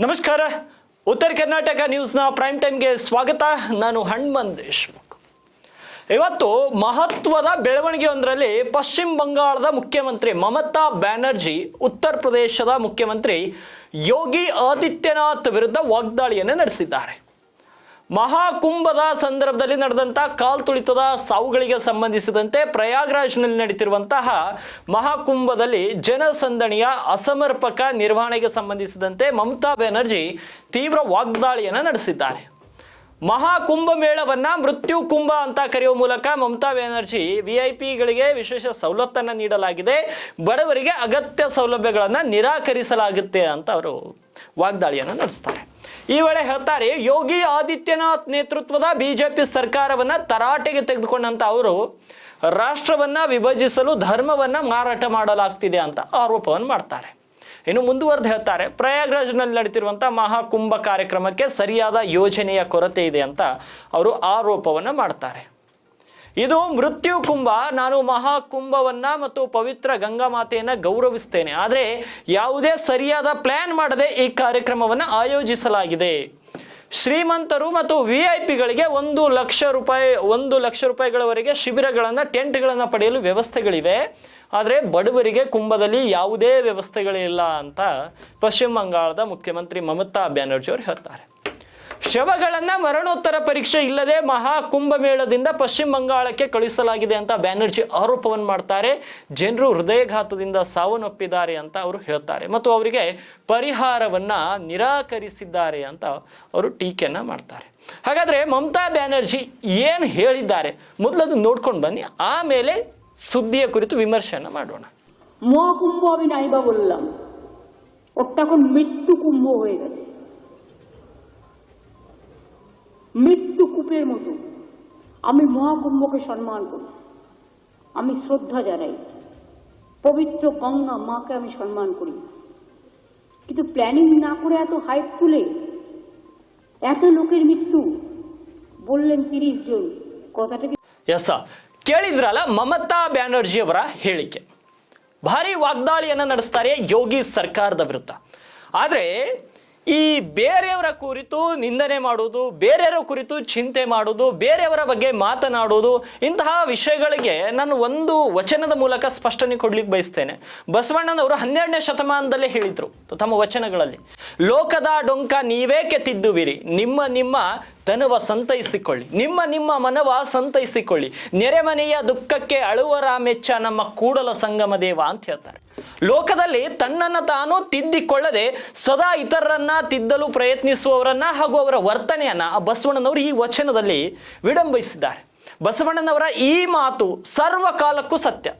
ನಮಸ್ಕಾರ. ಉತ್ತರ ಕರ್ನಾಟಕ ನ್ಯೂಸ್ನ ಪ್ರೈಮ್ ಟೈಮ್ಗೆ ಸ್ವಾಗತ. ನಾನು ಹಣ್ಮನ್ ದೇಶ್ಮುಖ್. ಇವತ್ತು ಮಹತ್ವದ ಬೆಳವಣಿಗೆಯೊಂದರಲ್ಲಿ ಪಶ್ಚಿಮ ಬಂಗಾಳದ ಮುಖ್ಯಮಂತ್ರಿ ಮಮತಾ ಬ್ಯಾನರ್ಜಿ, ಉತ್ತರ ಪ್ರದೇಶದ ಮುಖ್ಯಮಂತ್ರಿ ಯೋಗಿ ಆದಿತ್ಯನಾಥ್ ವಿರುದ್ಧ ವಾಗ್ದಾಳಿಯನ್ನು ನಡೆಸಿದ್ದಾರೆ. ಮಹಾಕುಂಭದ ಸಂದರ್ಭದಲ್ಲಿ ನಡೆದಂಥ ಕಾಲ್ತುಳಿತದ ಸಾವುಗಳಿಗೆ ಸಂಬಂಧಿಸಿದಂತೆ ಪ್ರಯಾಗ್ರಾಜ್ನಲ್ಲಿ ನಡೀತಿರುವಂತಹ ಮಹಾಕುಂಭದಲ್ಲಿ ಜನಸಂದಣಿಯ ಅಸಮರ್ಪಕ ನಿರ್ವಹಣೆಗೆ ಸಂಬಂಧಿಸಿದಂತೆ ಮಮತಾ ಬ್ಯಾನರ್ಜಿ ತೀವ್ರ ವಾಗ್ದಾಳಿಯನ್ನು ನಡೆಸಿದ್ದಾರೆ. ಮಹಾಕುಂಭ ಮೇಳವನ್ನು ಮೃತ್ಯು ಕುಂಭ ಅಂತ ಕರೆಯುವ ಮೂಲಕ ಮಮತಾ ಬ್ಯಾನರ್ಜಿ ವಿ ಐ ಪಿಗಳಿಗೆ ವಿಶೇಷ ಸವಲತ್ತನ್ನು ನೀಡಲಾಗಿದೆ. ಬಡವರಿಗೆ ಅಗತ್ಯ ಸೌಲಭ್ಯಗಳನ್ನು ನಿರಾಕರಿಸಲಾಗುತ್ತೆ ಅಂತ ಅವರು ವಾಗ್ದಾಳಿಯನ್ನು ನಡೆಸ್ತಾರೆ. ಈ ವೇಳೆ ಹೇಳ್ತಾರೆ, ಯೋಗಿ ಆದಿತ್ಯನಾಥ್ ನೇತೃತ್ವದ ಬಿಜೆಪಿ ಸರ್ಕಾರವನ್ನ ತರಾಟೆಗೆ ತೆಗೆದುಕೊಂಡಂತ ಅವರು ರಾಷ್ಟ್ರವನ್ನ ವಿಭಜಿಸಲು ಧರ್ಮವನ್ನ ಮಾರಾಟ ಮಾಡಲಾಗ್ತಿದೆ ಅಂತ ಆರೋಪವನ್ನು ಮಾಡ್ತಾರೆ. ಇನ್ನು ಮುಂದುವರೆದು ಹೇಳ್ತಾರೆ, ಪ್ರಯಾಗ್ರಾಜ್ನಲ್ಲಿ ನಡೀತಿರುವಂಥ ಮಹಾಕುಂಭ ಕಾರ್ಯಕ್ರಮಕ್ಕೆ ಸರಿಯಾದ ಯೋಜನೆಯ ಕೊರತೆ ಇದೆ ಅಂತ ಅವರು ಆರೋಪವನ್ನು ಮಾಡ್ತಾರೆ. ಇದು ಮೃತ್ಯು ಕುಂಭ. ನಾನು ಮಹಾಕುಂಭವನ್ನ ಮತ್ತು ಪವಿತ್ರ ಗಂಗಾ ಮಾತೆಯನ್ನ ಗೌರವಿಸ್ತೇನೆ. ಆದರೆ ಯಾವುದೇ ಸರಿಯಾದ ಪ್ಲಾನ್ ಮಾಡದೆ ಈ ಕಾರ್ಯಕ್ರಮವನ್ನು ಆಯೋಜಿಸಲಾಗಿದೆ. ಶ್ರೀಮಂತರು ಮತ್ತು ವಿ ಐ ಪಿಗಳಿಗೆ ಒಂದು ಲಕ್ಷ ರೂಪಾಯಿ, ಒಂದು ಲಕ್ಷ ರೂಪಾಯಿಗಳವರೆಗೆ ಶಿಬಿರಗಳನ್ನು, ಟೆಂಟ್ಗಳನ್ನು ಪಡೆಯಲು ವ್ಯವಸ್ಥೆಗಳಿವೆ. ಆದರೆ ಬಡವರಿಗೆ ಕುಂಭದಲ್ಲಿ ಯಾವುದೇ ವ್ಯವಸ್ಥೆಗಳಿಲ್ಲ ಅಂತ ಪಶ್ಚಿಮ ಬಂಗಾಳದ ಮುಖ್ಯಮಂತ್ರಿ ಮಮತಾ ಬ್ಯಾನರ್ಜಿ ಅವರು ಹೇಳ್ತಾರೆ. ಶವಗಳನ್ನು ಮರಣೋತ್ತರ ಪರೀಕ್ಷೆ ಇಲ್ಲದೆ ಮಹಾಕುಂಭ ಮೇಳದಿಂದ ಪಶ್ಚಿಮ ಬಂಗಾಳಕ್ಕೆ ಕಳುಹಿಸಲಾಗಿದೆ ಅಂತ ಬ್ಯಾನರ್ಜಿ ಆರೋಪವನ್ನು ಮಾಡ್ತಾರೆ ಜನರು ಹೃದಯಘಾತದಿಂದ ಸಾವನ್ನಪ್ಪಿದ್ದಾರೆ ಅಂತ ಅವರು ಹೇಳ್ತಾರೆ ಮತ್ತು ಅವರಿಗೆ ಪರಿಹಾರವನ್ನ ನಿರಾಕರಿಸಿದ್ದಾರೆ ಅಂತ ಅವರು ಟೀಕೆಯನ್ನ ಮಾಡ್ತಾರೆ ಹಾಗಾದ್ರೆ ಮಮತಾ ಬ್ಯಾನರ್ಜಿ ಏನು ಹೇಳಿದ್ದಾರೆ ಮೊದಲದು ನೋಡ್ಕೊಂಡು ಬನ್ನಿ ಆಮೇಲೆ ಸುದ್ದಿಯ ಕುರಿತು ವಿಮರ್ಶೆಯನ್ನು ಮಾಡೋಣ মহাকুম্ভ আমি নাইবা বললাম ওটা এখন মৃত্যু কুম্ভ হয়ে গেছে মৃত্যু কূপের মতো আমি মহাকুম্ভকে সম্মান করি আমি শ্রদ্ধা জানাই পবিত্র গঙ্গা মাকে আমি সম্মান করি কিন্তু প্ল্যানিং না করে এত হাইপ তুলে এত লোকের মৃত্যু বললেন তিরিশ জন কথাটা কি ಎಸ್ ಕೇಳಿದ್ರಲ್ಲ ಮಮತಾ ಬ್ಯಾನರ್ಜಿ ಅವರ ಹೇಳಿಕೆ ಭಾರಿ ವಾಗ್ದಾಳಿಯನ್ನು ನಡೆಸ್ತಾರೆ ಯೋಗಿ ಸರ್ಕಾರದ ವಿರುದ್ಧ ಆದರೆ ಈ ಬೇರೆಯವರ ಕುರಿತು ನಿಂದನೆ ಮಾಡುವುದು, ಬೇರೆಯವರ ಕುರಿತು ಚಿಂತೆ ಮಾಡುವುದು, ಬೇರೆಯವರ ಬಗ್ಗೆ ಮಾತನಾಡುವುದು, ಇಂತಹ ವಿಷಯಗಳಿಗೆ ನಾನು ಒಂದು ವಚನದ ಮೂಲಕ ಸ್ಪಷ್ಟನೆ ಕೊಡ್ಲಿಕ್ಕೆ ಬಯಸ್ತೇನೆ. ಬಸವಣ್ಣನವರು ಹನ್ನೆರಡನೇ ಶತಮಾನದಲ್ಲೇ ಹೇಳಿದ್ರು, ತಮ್ಮ ವಚನಗಳಲ್ಲಿ, ಲೋಕದ ಡೊಂಕ ನೀವೇಕೆ ತಿದ್ದುವಿರಿ ನಿಮ್ಮ ನಿಮ್ಮ ತನವ ಸಂತೈಸಿಕೊಳ್ಳಿ. ನಿಮ್ಮ ನಿಮ್ಮ ಮನವ ಸಂತೈಸಿಕೊಳ್ಳಿ. ನೆರೆಮನೆಯ ದುಃಖಕ್ಕೆ ಅಳುವರ ಮೆಚ್ಚ ನಮ್ಮ ಕೂಡಲ ಸಂಗಮ ದೇವ ಅಂತ ಹೇಳ್ತಾರೆ. ಲೋಕದಲ್ಲಿ ತನ್ನನ್ನು ತಾನು ತಿದ್ದಿಕೊಳ್ಳದೆ ಸದಾ ಇತರರನ್ನ ತಿದ್ದಲು ಪ್ರಯತ್ನಿಸುವವರನ್ನ ಹಾಗೂ ಅವರ ವರ್ತನೆಯನ್ನ ಆ ಬಸವಣ್ಣನವರು ಈ ವಚನದಲ್ಲಿ ವಿಡಂಬಿಸಿದ್ದಾರೆ. ಬಸವಣ್ಣನವರ ಈ ಮಾತು ಸರ್ವಕಾಲಕ್ಕೂ ಸತ್ಯ.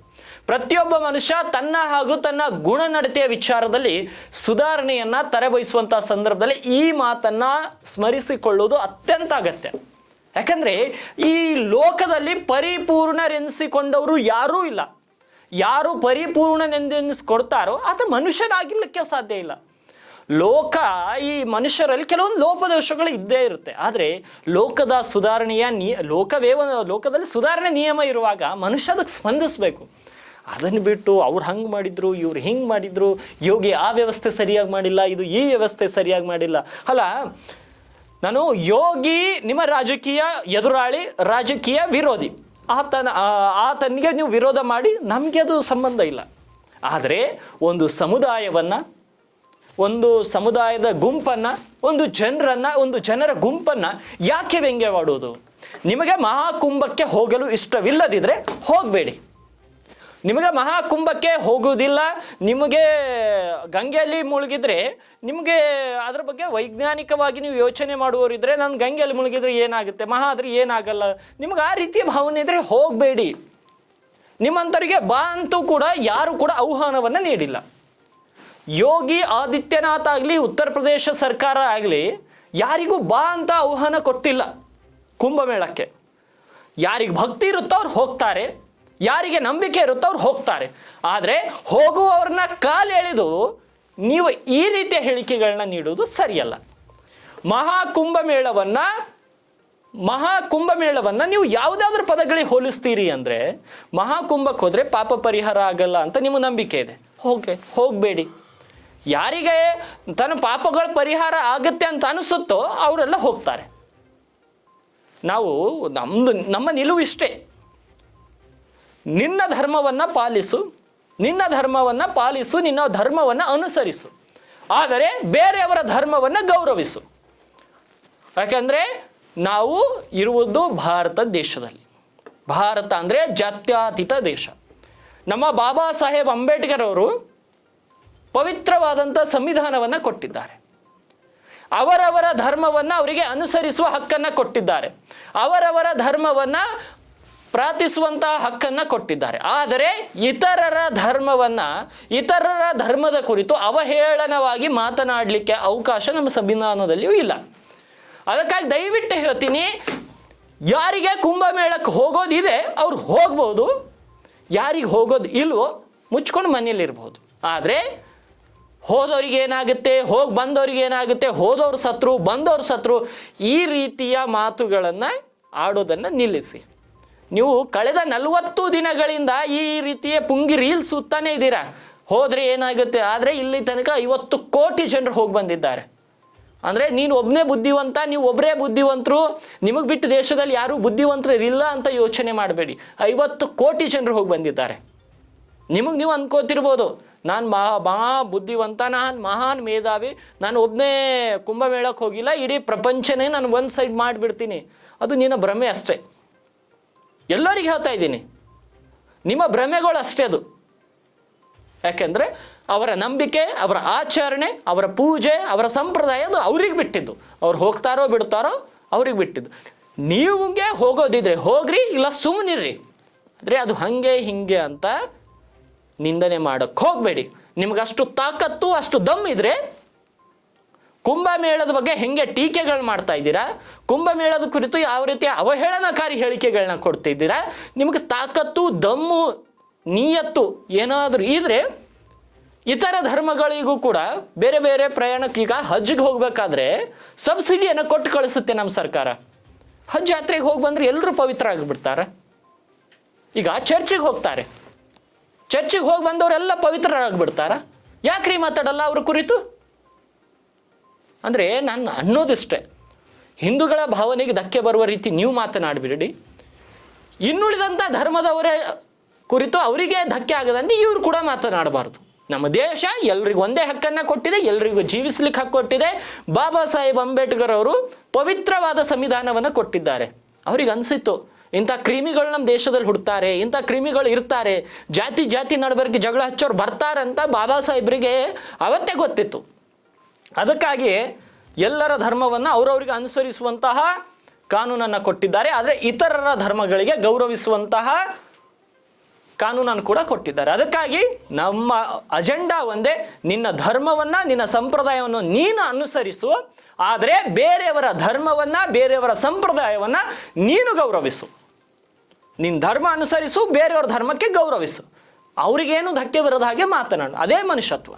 ಪ್ರತಿಯೊಬ್ಬ ಮನುಷ್ಯ ತನ್ನ ಹಾಗೂ ತನ್ನ ಗುಣನಡತೆಯ ವಿಚಾರದಲ್ಲಿ ಸುಧಾರಣೆಯನ್ನ ತರಬಯಸುವಂತಹ ಸಂದರ್ಭದಲ್ಲಿ ಈ ಮಾತನ್ನ ಸ್ಮರಿಸಿಕೊಳ್ಳುವುದು ಅತ್ಯಂತ ಅಗತ್ಯ. ಯಾಕಂದ್ರೆ ಈ ಲೋಕದಲ್ಲಿ ಪರಿಪೂರ್ಣರೆನಿಸಿಕೊಂಡವರು ಯಾರೂ ಇಲ್ಲ. ಯಾರು ಪರಿಪೂರ್ಣನೆಂದೆನಿಸ್ಕೊಡ್ತಾರೋ ಆತ ಮನುಷ್ಯನಾಗಿರ್ಲಿಕ್ಕೆ ಸಾಧ್ಯ ಇಲ್ಲ. ಲೋಕ ಈ ಮನುಷ್ಯರಲ್ಲಿ ಕೆಲವೊಂದು ಲೋಪದೋಷಗಳು ಇದ್ದೇ ಇರುತ್ತೆ. ಆದರೆ ಲೋಕದ ಸುಧಾರಣೆಯ ನಿಯ ಲೋಕವೇ ಒಂದು ಲೋಕದಲ್ಲಿ ಸುಧಾರಣೆ ನಿಯಮ ಇರುವಾಗ ಮನುಷ್ಯ ಅದಕ್ಕೆ ಸ್ಪಂದಿಸಬೇಕು. ಅದನ್ನು ಬಿಟ್ಟು ಅವ್ರು ಹಂಗೆ ಮಾಡಿದ್ರು, ಇವ್ರು ಹಿಂಗೆ ಮಾಡಿದ್ರು, ಯೋಗಿ ಆ ವ್ಯವಸ್ಥೆ ಸರಿಯಾಗಿ ಮಾಡಿಲ್ಲ, ಇದು ಈ ವ್ಯವಸ್ಥೆ ಸರಿಯಾಗಿ ಮಾಡಿಲ್ಲ. ಅಲ್ಲ, ನಾನು ಯೋಗಿ ನಿಮ್ಮ ರಾಜಕೀಯ ಎದುರಾಳಿ, ರಾಜಕೀಯ ವಿರೋಧಿ. ಆತನ ಆತನಿಗೆ ನೀವು ವಿರೋಧ ಮಾಡಿ, ನಮಗೆ ಅದು ಸಂಬಂಧ ಇಲ್ಲ. ಆದರೆ ಒಂದು ಸಮುದಾಯವನ್ನು, ಒಂದು ಸಮುದಾಯದ ಗುಂಪನ್ನು, ಒಂದು ಜನರನ್ನು, ಒಂದು ಜನರ ಗುಂಪನ್ನು ಯಾಕೆ ವ್ಯಂಗ್ಯವಾಡುವುದು ನಿಮಗೆ ಮಹಾಕುಂಭಕ್ಕೆ ಹೋಗಲು ಇಷ್ಟವಿಲ್ಲದಿದ್ದರೆ ಹೋಗಬೇಡಿ. ನಿಮಗೆ ಮಹಾಕುಂಭಕ್ಕೆ ಹೋಗುವುದಿಲ್ಲ, ನಿಮಗೆ ಗಂಗೆಯಲ್ಲಿ ಮುಳುಗಿದ್ರೆ, ನಿಮಗೆ ಅದ್ರ ಬಗ್ಗೆ ವೈಜ್ಞಾನಿಕವಾಗಿ ನೀವು ಯೋಚನೆ ಮಾಡುವವರಿದ್ರೆ ನಾನು ಗಂಗೆಯಲ್ಲಿ ಮುಳುಗಿದ್ರೆ ಏನಾಗುತ್ತೆ? ಮಹಾ ಆದ್ರೆ ಏನಾಗಲ್ಲ? ನಿಮಗೆ ಆ ರೀತಿಯ ಭಾವನೆ ಇದ್ರೆ ಹೋಗಬೇಡಿ. ನಿಮ್ಮಂಥವರಿಗೆ ಬಾ ಅಂತೂ ಕೂಡ ಯಾರು ಕೂಡ ಆಹ್ವಾನವನ್ನು ನೀಡಿಲ್ಲ. ಯೋಗಿ ಆದಿತ್ಯನಾಥ್ ಆಗಲಿ, ಉತ್ತರ ಪ್ರದೇಶ ಸರ್ಕಾರ ಆಗಲಿ, ಯಾರಿಗೂ ಬಾ ಅಂತ ಆಹ್ವಾನ ಕೊಟ್ಟಿಲ್ಲ ಕುಂಭಮೇಳಕ್ಕೆ. ಯಾರಿಗೆ ಭಕ್ತಿ ಇರುತ್ತೋ ಅವ್ರು ಹೋಗ್ತಾರೆ. ಯಾರಿಗೆ ನಂಬಿಕೆ ಇರುತ್ತೋ ಅವ್ರು ಹೋಗ್ತಾರೆ. ಆದರೆ ಹೋಗುವವ್ರನ್ನ ಕಾಲೆಳೆದು ನೀವು ಈ ರೀತಿಯ ಹೇಳಿಕೆಗಳನ್ನ ನೀಡುವುದು ಸರಿಯಲ್ಲ. ಮಹಾಕುಂಭಮೇಳವನ್ನು ಮಹಾಕುಂಭಮೇಳವನ್ನು ನೀವು ಯಾವುದಾದ್ರೂ ಪದಗಳಿಗೆ ಹೋಲಿಸ್ತೀರಿ ಅಂದರೆ, ಮಹಾಕುಂಭಕ್ಕೆ ಹೋದರೆ ಪಾಪ ಪರಿಹಾರ ಆಗಲ್ಲ ಅಂತ ನಿಮ್ಮ ನಂಬಿಕೆ ಇದೆ. ಹೋಗಿ, ಹೋಗಬೇಡಿ. ಯಾರಿಗೆ ತನ್ನ ಪಾಪಗಳ ಪರಿಹಾರ ಆಗುತ್ತೆ ಅಂತ ಅನಿಸುತ್ತೋ ಅವರೆಲ್ಲ ಹೋಗ್ತಾರೆ. ನಾವು ನಮ್ಮದು ನಮ್ಮ ನಿಲುವು ಇಷ್ಟೇ. ನಿನ್ನ ಧರ್ಮವನ್ನು ಪಾಲಿಸು, ನಿನ್ನ ಧರ್ಮವನ್ನು ಪಾಲಿಸು, ನಿನ್ನ ಧರ್ಮವನ್ನು ಅನುಸರಿಸು. ಆದರೆ ಬೇರೆಯವರ ಧರ್ಮವನ್ನು ಗೌರವಿಸು. ಯಾಕಂದರೆ ನಾವು ಇರುವುದು ಭಾರತ ದೇಶದಲ್ಲಿ. ಭಾರತ ಅಂದರೆ ಜಾತ್ಯಾತೀತ ದೇಶ. ನಮ್ಮ ಬಾಬಾ ಸಾಹೇಬ್ ಅಂಬೇಡ್ಕರ್ ಅವರು ಪವಿತ್ರವಾದಂಥ ಸಂವಿಧಾನವನ್ನು ಕೊಟ್ಟಿದ್ದಾರೆ. ಅವರವರ ಧರ್ಮವನ್ನು ಅವರಿಗೆ ಅನುಸರಿಸುವ ಹಕ್ಕನ್ನು ಕೊಟ್ಟಿದ್ದಾರೆ. ಅವರವರ ಧರ್ಮವನ್ನು ಪ್ರಾರ್ಥಿಸುವಂತಹ ಹಕ್ಕನ್ನು ಕೊಟ್ಟಿದ್ದಾರೆ. ಆದರೆ ಇತರರ ಧರ್ಮವನ್ನು, ಇತರರ ಧರ್ಮದ ಕುರಿತು ಅವಹೇಳನವಾಗಿ ಮಾತನಾಡಲಿಕ್ಕೆ ಅವಕಾಶ ನಮ್ಮ ಸಂವಿಧಾನದಲ್ಲಿಯೂ ಇಲ್ಲ. ಅದಕ್ಕಾಗಿ ದಯವಿಟ್ಟು ಹೇಳ್ತೀನಿ, ಯಾರಿಗೆ ಕುಂಭಮೇಳಕ್ಕೆ ಹೋಗೋದಿದೆ ಅವ್ರು ಹೋಗ್ಬೋದು. ಯಾರಿಗೆ ಹೋಗೋದು ಇಲ್ವೋ, ಮುಚ್ಕೊಂಡು ಮನೇಲಿರ್ಬೋದು ಆದರೆ ಹೋದವ್ರಿಗೆ ಏನಾಗುತ್ತೆ, ಹೋಗಿ ಬಂದವ್ರಿಗೆ ಏನಾಗುತ್ತೆ, ಹೋದವ್ರು ಸತ್ರು ಬಂದವ್ರು ಸತ್ರು ಈ ರೀತಿಯ ಮಾತುಗಳನ್ನು ಆಡೋದನ್ನು ನಿಲ್ಲಿಸಿ. ನೀವು ಕಳೆದ ನಲವತ್ತು ದಿನಗಳಿಂದ ಈ ರೀತಿಯ ಪುಂಗಿ ರೀಲ್ ಸುತ್ತಾನೆ ಇದ್ದೀರಾ? ಹೋದರೆ ಏನಾಗುತ್ತೆ? ಆದರೆ ಇಲ್ಲಿ ತನಕ ಐವತ್ತು ಕೋಟಿ ಜನರು ಹೋಗಿ ಬಂದಿದ್ದಾರೆ. ಅಂದರೆ ನೀನು ಒಬ್ಬನೇ ಬುದ್ಧಿವಂತ, ನೀವು ಒಬ್ಬರೇ ಬುದ್ಧಿವಂತರು, ನಿಮಗೆ ಬಿಟ್ಟು ದೇಶದಲ್ಲಿ ಯಾರೂ ಬುದ್ಧಿವಂತರು ಇಲ್ಲ ಅಂತ ಯೋಚನೆ ಮಾಡಬೇಡಿ. ಐವತ್ತು ಕೋಟಿ ಜನರು ಹೋಗಿ ಬಂದಿದ್ದಾರೆ. ನಿಮಗೆ ನೀವು ಅನ್ಕೋತಿರ್ಬೋದು, ನಾನು ಮಹಾ ಮಹಾ ಬುದ್ಧಿವಂತ, ನಾನು ಮಹಾನ್ ಮೇಧಾವಿ, ನಾನು ಒಬ್ಬನೇ ಕುಂಭಮೇಳಕ್ಕೆ ಹೋಗಿಲ್ಲ, ಇಡೀ ಪ್ರಪಂಚನೇ ನಾನು ಒಂದು ಸೈಡ್ ಮಾಡಿಬಿಡ್ತೀನಿ. ಅದು ನಿನ್ನ ಭ್ರಮೆ ಅಷ್ಟೇ. ಎಲ್ಲರಿಗೆ ಹೇಳ್ತಾ ಇದ್ದೀನಿ. ನಿಮ್ಮ ಭ್ರಮೆಗಳು ಅಷ್ಟೇ ಅದು. ಯಾಕೆಂದರೆ ಅವರ ನಂಬಿಕೆ, ಅವರ ಆಚರಣೆ, ಅವರ ಪೂಜೆ, ಅವರ ಸಂಪ್ರದಾಯ ಅದು ಅವ್ರಿಗೆ ಬಿಟ್ಟಿದ್ದು. ಅವ್ರು ಹೋಗ್ತಾರೋ ಬಿಡ್ತಾರೋ ಅವ್ರಿಗೆ ಬಿಟ್ಟಿದ್ದು. ನೀವುಗೆ ಹೋಗೋದಿದ್ರೆ ಹೋಗ್ರಿ, ಇಲ್ಲ ಸುಮ್ಮನಿರ್ರಿ ಅಂದರೆ ಅದು ಹಾಗೆ ಹಿಂಗೆ ಅಂತ ನಿಂದನೆ ಮಾಡೋಕ್ಕೆ ಹೋಗಬೇಡಿ. ನಿಮಗಷ್ಟು ತಾಕತ್ತು, ಅಷ್ಟು ದಮ್ ಇದ್ರೆ ಕುಂಭಮೇಳದ ಬಗ್ಗೆ ಹೆಂಗೆ ಟೀಕೆಗಳು ಮಾಡ್ತಾ ಇದ್ದೀರಾ? ಕುಂಭಮೇಳದ ಕುರಿತು ಯಾವ ರೀತಿಯ ಅವಹೇಳನಕಾರಿ ಹೇಳಿಕೆಗಳನ್ನ ಕೊಡ್ತಿದ್ದೀರಾ? ನಿಮಗೆ ತಾಕತ್ತು, ದಮ್ಮು, ನೀಯತ್ತು ಏನಾದರೂ ಇದ್ರೆ ಇತರ ಧರ್ಮಗಳಿಗೂ ಕೂಡ ಬೇರೆ ಬೇರೆ ಪ್ರಯಾಣಕ್ಕೆ ಈಗ ಹಜ್ಜಿಗೆ ಹೋಗ್ಬೇಕಾದ್ರೆ ಸಬ್ಸಿಡಿಯನ್ನು ಕೊಟ್ಟು ಕಳಿಸುತ್ತೆ ನಮ್ಮ ಸರ್ಕಾರ. ಹಜ್ ಯಾತ್ರೆಗೆ ಹೋಗಿ ಬಂದರೆ ಎಲ್ಲರೂ ಪವಿತ್ರ ಆಗಿಬಿಡ್ತಾರೆ ಈಗ ಚರ್ಚಿಗೆ ಹೋಗ್ತಾರೆ. ಚರ್ಚಿಗೆ ಹೋಗಿ ಬಂದವರೆಲ್ಲ ಪವಿತ್ರರಾಗ್ಬಿಡ್ತಾರ? ಯಾಕ್ರಿ ಮಾತಾಡಲ್ಲ ಅವ್ರ ಕುರಿತು? ಅಂದರೆ ನಾನು ಅನ್ನೋದಿಷ್ಟೇ. ಹಿಂದೂಗಳ ಭಾವನೆಗೆ ಧಕ್ಕೆ ಬರುವ ರೀತಿ ನೀವು ಮಾತನಾಡಬೇಡಿ. ಇನ್ನುಳಿದಂಥ ಧರ್ಮದವರೇ ಕುರಿತು ಅವರಿಗೆ ಧಕ್ಕೆ ಆಗದಂತೆ ಇವರು ಕೂಡ ಮಾತನಾಡಬಾರ್ದು. ನಮ್ಮ ದೇಶ ಎಲ್ರಿಗೂ ಒಂದೇ ಹಕ್ಕನ್ನು ಕೊಟ್ಟಿದೆ, ಎಲ್ರಿಗೂ ಜೀವಿಸ್ಲಿಕ್ಕೆ ಹಕ್ಕು ಕೊಟ್ಟಿದೆ. ಬಾಬಾ ಸಾಹೇಬ್ ಅಂಬೇಡ್ಕರ್ ಅವರು ಪವಿತ್ರವಾದ ಸಂವಿಧಾನವನ್ನು ಕೊಟ್ಟಿದ್ದಾರೆ. ಅವ್ರಿಗೆ ಅನಿಸಿತ್ತು, ಇಂಥ ಕ್ರಿಮಿಗಳು ನಮ್ಮ ದೇಶದಲ್ಲಿ ಹುಡ್ತಾರೆ, ಇಂಥ ಕ್ರಿಮಿಗಳು ಇರ್ತಾರೆ. ಜಾತಿ ಜಾತಿ ನಡುವರಿಗೆ ಜಗಳ ಹಚ್ಚೋರು ಬರ್ತಾರಂತ ಬಾಬಾ ಸಾಹೇಬ್ರಿಗೆ ಅವತ್ತೇ ಗೊತ್ತಿತ್ತು. ಅದಕ್ಕಾಗಿ ಎಲ್ಲರ ಧರ್ಮವನ್ನು ಅವರವರಿಗೆ ಅನುಸರಿಸುವಂತಹ ಕಾನೂನನ್ನು ಕೊಟ್ಟಿದ್ದಾರೆ. ಆದರೆ ಇತರರ ಧರ್ಮಗಳಿಗೆ ಗೌರವಿಸುವಂತಹ ಕಾನೂನನ್ನು ಕೂಡ ಕೊಟ್ಟಿದ್ದಾರೆ. ಅದಕ್ಕಾಗಿ ನಮ್ಮ ಅಜೆಂಡಾ ಒಂದೇ, ನಿನ್ನ ಧರ್ಮವನ್ನು, ನಿನ್ನ ಸಂಪ್ರದಾಯವನ್ನು ನೀನು ಅನುಸರಿಸು, ಆದರೆ ಬೇರೆಯವರ ಧರ್ಮವನ್ನು, ಬೇರೆಯವರ ಸಂಪ್ರದಾಯವನ್ನು ನೀನು ಗೌರವಿಸು. ನಿನ್ನ ಧರ್ಮ ಅನುಸರಿಸು, ಬೇರೆಯವರ ಧರ್ಮಕ್ಕೆ ಗೌರವಿಸು. ಅವರಿಗೇನು ಧಕ್ಕೆ ಬರದ ಹಾಗೆ ಮಾತನಾಡು. ಅದೇ ಮನುಷ್ಯತ್ವ.